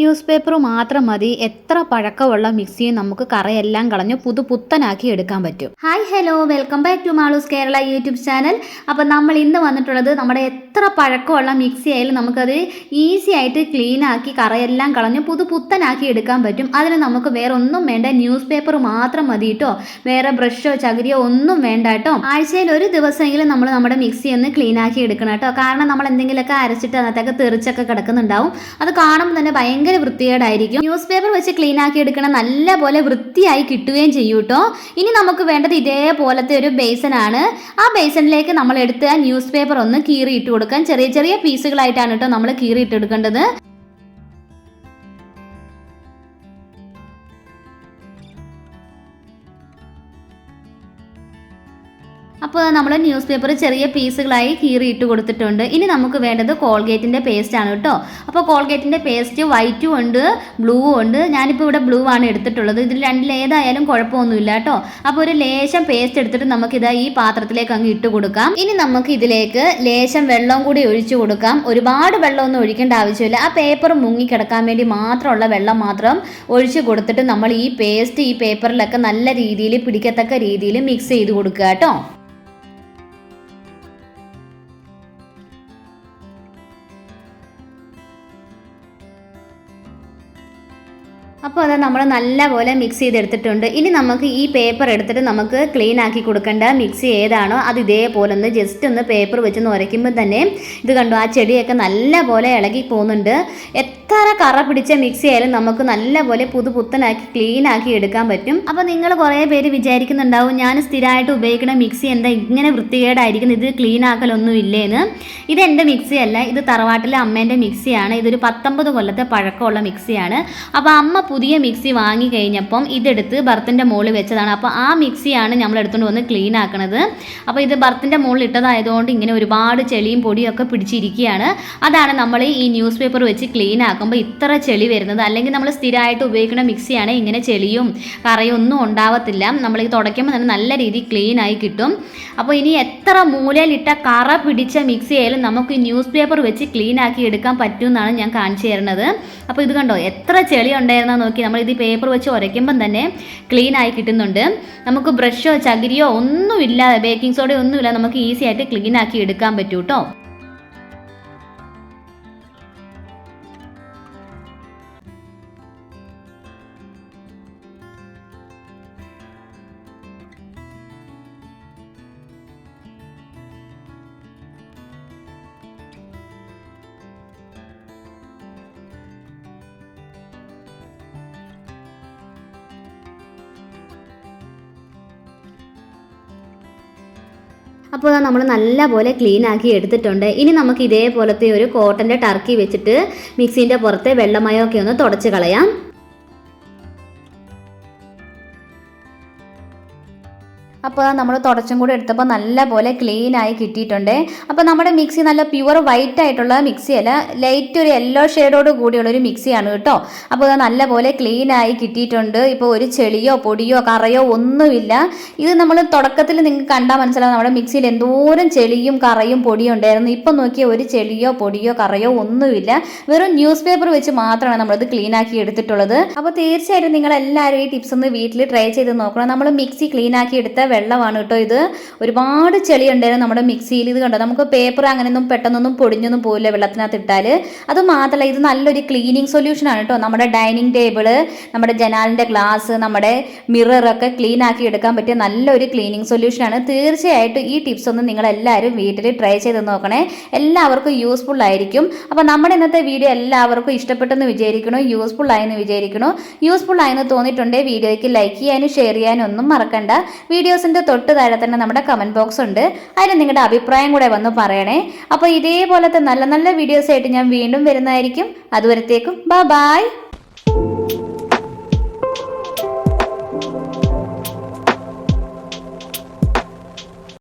News paper മാത്രം മതി. എത്ര പഴക്കമുള്ള മിക്സിയും നമുക്ക് കറയെല്ലാം കളഞ്ഞ് പുതു പുത്തനാക്കി എടുക്കാൻ പറ്റും. Hi hello. Welcome back to Maloos Kerala YouTube channel. അപ്പം നമ്മൾ ഇന്ന് വന്നിട്ടുള്ളത് നമ്മുടെ എത്ര പഴക്കമുള്ള മിക്സി ആയാലും നമുക്കത് ഈസി ആയിട്ട് ക്ലീൻ ആക്കി കറയെല്ലാം കളഞ്ഞ് പുതു പുത്തനാക്കി എടുക്കാൻ പറ്റും. അതിന് നമുക്ക് വേറെ ഒന്നും വേണ്ട. ന്യൂസ് പേപ്പർ മാത്രം മതി കേട്ടോ വേറെ ബ്രഷോ ചകിരിയോ ഒന്നും വേണ്ട കേട്ടോ ആഴ്ചയിൽ ഒരു ദിവസമെങ്കിലും നമ്മൾ നമ്മുടെ മിക്സി ഒന്ന് ക്ലീൻ ആക്കി എടുക്കണം കേട്ടോ കാരണം നമ്മൾ എന്തെങ്കിലുമൊക്കെ അരച്ചിട്ട് അതിനകത്തൊക്കെ തെറിച്ചൊക്കെ കിടക്കുന്നുണ്ടാവും. അത് കാണുമ്പോൾ തന്നെ ഭയങ്കര വൃത്തികേടായിരിക്കും. ന്യൂസ് പേപ്പർ വെച്ച് ക്ലീൻ ആക്കി എടുക്കണം നല്ല പോലെ വൃത്തിയായി കിട്ടുകയും ചെയ്യും കേട്ടോ. ഇനി നമുക്ക് വേണ്ടത് ഇതേപോലത്തെ ഒരു ബേസനാണ് ആ ബേസണിലേക്ക് നമ്മൾ എടുത്ത് ആ ന്യൂസ് പേപ്പർ ഒന്ന് കീറി ഇട്ട് കൊടുക്കാൻ ചെറിയ ചെറിയ പീസുകളായിട്ടാണ് കേട്ടോ നമ്മൾ കീറി ഇട്ട് എടുക്കേണ്ടത്. അപ്പോൾ നമ്മൾ ന്യൂസ് പേപ്പർ ചെറിയ പീസുകളായി കീറി ഇട്ട് കൊടുത്തിട്ടുണ്ട്. ഇനി നമുക്ക് വേണ്ടത് കോൾഗേറ്റിന്റെ ആണ് കേട്ടോ. അപ്പോൾ കോൾഗേറ്റിന്റെ പേസ്റ്റ് വൈറ്റും ഉണ്ട് ബ്ലൂവും ഉണ്ട്. ഞാനിപ്പോൾ ഇവിടെ ബ്ലൂ ആണ് എടുത്തിട്ടുള്ളത്. ഇതിൽ രണ്ടിൽ ഏതായാലും കുഴപ്പമൊന്നുമില്ല കേട്ടോ. അപ്പോൾ ഒരു ലേശം പേസ്റ്റ് എടുത്തിട്ട് നമുക്കിത് ഈ പാത്രത്തിലേക്ക് അങ്ങ് ഇട്ട് കൊടുക്കാം. ഇനി നമുക്ക് ഇതിലേക്ക് ലേശം വെള്ളം കൂടി ഒഴിച്ചു കൊടുക്കാം. ഒരുപാട് വെള്ളമൊന്നും ഒഴിക്കേണ്ട ആവശ്യമില്ല. ആ പേപ്പർ മുങ്ങി കിടക്കാൻ വേണ്ടി മാത്രമുള്ള വെള്ളം മാത്രം ഒഴിച്ചു കൊടുത്തിട്ട് നമ്മൾ ഈ പേസ്റ്റ് ഈ പേപ്പറിലൊക്കെ നല്ല രീതിയിൽ പിടിക്കത്തക്ക രീതിയിൽ മിക്സ് ചെയ്ത് കൊടുക്കുക കേട്ടോ. അപ്പോൾ അത് നമ്മൾ നല്ലപോലെ മിക്സ് ചെയ്തെടുത്തിട്ടുണ്ട്. ഇനി നമുക്ക് ഈ പേപ്പർ എടുത്തിട്ട് നമുക്ക് ക്ലീൻ ആക്കി കൊടുക്കേണ്ട മിക്സി ഏതാണോ അത് ഇതേപോലെ ഒന്ന് ജസ്റ്റ് ഒന്ന് പേപ്പർ വെച്ച് ഉരയ്ക്കുമ്പോൾ തന്നെ ഇത് കണ്ടു ആ ചെടിയൊക്കെ നല്ലപോലെ ഇളകി പോകുന്നുണ്ട്. എത്ര കറ പിടിച്ച മിക്സി ആയാലും നമുക്ക് നല്ലപോലെ പുതുപുത്തനാക്കി ക്ലീൻ ആക്കി എടുക്കാൻ പറ്റും. അപ്പോൾ നിങ്ങൾ കുറേ പേര് വിചാരിക്കുന്നുണ്ടാവും ഞാൻ സ്ഥിരമായിട്ട് ഉപയോഗിക്കുന്ന മിക്സി എന്താ ഇങ്ങനെ വൃത്തികേടായിരിക്കുന്നു ഇത് ക്ലീൻ ആക്കലൊന്നും ഇല്ലേന്ന്. ഇത് എന്റെ മിക്സി അല്ല ഇത് തറവാട്ടിലെ അമ്മേന്റെ മിക്സിയാണ് ഇതൊരു പത്തൊമ്പത് കൊല്ലത്തെ പഴക്കമുള്ള മിക്സിയാണ് അപ്പോൾ അമ്മ പുതിയ മിക്സി വാങ്ങി കഴിഞ്ഞപ്പം ഇതെടുത്ത് ബർത്തിന്റെ മുകളിൽ വെച്ചതാണ്. അപ്പോൾ ആ മിക്സിയാണ് നമ്മൾ എടുത്തുകൊണ്ട് വന്ന് ക്ലീൻ ആക്കണത്. അപ്പോൾ ഇത് ബർത്തിന്റെ മുകളിൽ ഇട്ടതായതുകൊണ്ട് ഇങ്ങനെ ഒരുപാട് ചെളിയും പൊടിയും ഒക്കെ പിടിച്ചിരിക്കുകയാണ്. അതാണ് നമ്മൾ ഈ ന്യൂസ് പേപ്പർ വെച്ച് ക്ലീൻ ആക്കുമ്പോൾ ഇത്ര ചെളി വരുന്നത്. അല്ലെങ്കിൽ നമ്മൾ സ്ഥിരമായിട്ട് ഉപയോഗിക്കുന്ന മിക്സിയാണ് ഇങ്ങനെ ചെളിയും കറയും ഒന്നും ഉണ്ടാവത്തില്ല. നമ്മൾ ഈ തുടയ്ക്കുമ്പോൾ തന്നെ നല്ല രീതിയിൽ ക്ലീൻ ആയി കിട്ടും. അപ്പോൾ ഇനി എത്ര മൂലയിലിട്ട കറ പിടിച്ച മിക്സി ആയാലും നമുക്ക് ഈ ന്യൂസ് പേപ്പർ വെച്ച് ക്ലീൻ ആക്കി എടുക്കാൻ പറ്റുമെന്നാണ് ഞാൻ കാണിച്ചു തരുന്നത്. അപ്പോൾ ഇത് കണ്ടോ എത്ര ചെളി ഉണ്ടായിരുന്ന നോക്കി നമ്മൾ ഇത് പേപ്പർ വെച്ച് ഉരയ്ക്കുമ്പം തന്നെ ക്ലീൻ ആയി കിട്ടുന്നുണ്ട്. നമുക്ക് ബ്രഷോ ചകിരിയോ ഒന്നുമില്ല ബേക്കിംഗ് സോഡയോ ഒന്നുമില്ല നമുക്ക് ഈസി ആയിട്ട് ക്ലീൻ ആക്കി എടുക്കാൻ പറ്റൂ കേട്ടോ അപ്പോൾ നമ്മൾ നല്ലപോലെ ക്ലീൻ ആക്കി എടുത്തിട്ടുണ്ട്. ഇനി നമുക്ക് ഇതേപോലത്തെ ഒരു കോട്ടന്റെ ടർക്കി വെച്ചിട്ട് മിക്സീന്റെ പുറത്തെ വെള്ളമയമൊക്കെ ഒന്ന് തുടച്ച് കളയാം. അപ്പോൾ നമ്മൾ തുടച്ചും കൂടി എടുത്തപ്പോൾ നല്ല പോലെ ക്ലീൻ ആയി കിട്ടിയിട്ടുണ്ട്. അപ്പോൾ നമ്മുടെ മിക്സി നല്ല പ്യുവർ വൈറ്റ് ആയിട്ടുള്ള മിക്സി അല്ല ലൈറ്റ് ഒരു യെല്ലോ ഷെയ്ഡോട് കൂടിയുള്ള ഒരു മിക്സിയാണ് കേട്ടോ. അപ്പോൾ നല്ല പോലെ ക്ലീൻ ആയി കിട്ടിയിട്ടുണ്ട്. ഇപ്പോൾ ഒരു ചെളിയോ പൊടിയോ കറയോ ഒന്നുമില്ല. ഇത് നമ്മൾ തുടക്കത്തിൽ നിങ്ങൾക്ക് കണ്ടാൽ മനസ്സിലാവും. നമ്മുടെ മിക്സിയിൽ എന്തോരം ചെളിയും കറയും പൊടിയും ഉണ്ടായിരുന്നു. ഇപ്പം നോക്കിയ ഒരു ചെളിയോ പൊടിയോ കറയോ ഒന്നുമില്ല. വെറും ന്യൂസ് പേപ്പർ വെച്ച് മാത്രമാണ് നമ്മളത് ക്ലീൻ ആക്കി എടുത്തിട്ടുള്ളത്. അപ്പോൾ തീർച്ചയായിട്ടും നിങ്ങളെല്ലാവരും ഈ ടിപ്സ് ഒന്ന് വീട്ടിൽ ട്രൈ ചെയ്ത് നോക്കണം. നമ്മൾ മിക്സി ക്ലീൻ ആക്കി എടുത്ത വെള്ളമാണ് കേട്ടോ ഇത്. ഒരുപാട് ചെളി ഉണ്ടായിരുന്നു നമ്മുടെ മിക്സിയിൽ. ഇത് കണ്ടോ? നമുക്ക് പേപ്പർ അങ്ങനെയൊന്നും പെട്ടെന്നൊന്നും പൊടിഞ്ഞൊന്നും പോകില്ല വെള്ളത്തിനകത്ത് ഇട്ടാൽ അത് മാത്രമല്ല ഇത് നല്ലൊരു ക്ലീനിങ് സൊല്യൂഷൻ ആണ് കേട്ടോ. നമ്മുടെ ഡൈനിങ് ടേബിൾ നമ്മുടെ ജനാലിന്റെ ഗ്ലാസ് നമ്മുടെ മിററൊക്കെ ക്ലീൻ ആക്കി എടുക്കാൻ പറ്റിയ നല്ലൊരു ക്ലീനിങ് സൊല്യൂഷനാണ് തീർച്ചയായിട്ടും ഈ ടിപ്സ് ഒന്ന് നിങ്ങളെല്ലാവരും വീട്ടിൽ ട്രൈ ചെയ്ത് നോക്കണേ. എല്ലാവർക്കും യൂസ്ഫുൾ ആയിരിക്കും. അപ്പോൾ നമ്മുടെ ഇന്നത്തെ വീഡിയോ എല്ലാവർക്കും ഇഷ്ടപ്പെട്ടെന്ന് വിചാരിക്കണോ യൂസ്ഫുൾ ആയെന്ന് വിചാരിക്കണോ യൂസ്ഫുൾ ആയെന്ന് തോന്നിയിട്ടുണ്ടെങ്കിൽ വീഡിയോയ്ക്ക് ലൈക്ക് ചെയ്യാനും ഷെയർ ചെയ്യാനും ഒന്നും മറക്കണ്ട. വീഡിയോസിന്റെ തൊട്ട് താഴെ തന്നെ നമ്മുടെ കമന്റ് ബോക്സ് ഉണ്ട്. അതിന് നിങ്ങളുടെ അഭിപ്രായം കൂടെ വന്ന് പറയണേ. അപ്പോൾ ഇതേപോലത്തെ നല്ല നല്ല വീഡിയോസ് ആയിട്ട് ഞാൻ വീണ്ടും വരുന്നതായിരിക്കും. അതുവരത്തേക്കും ബൈ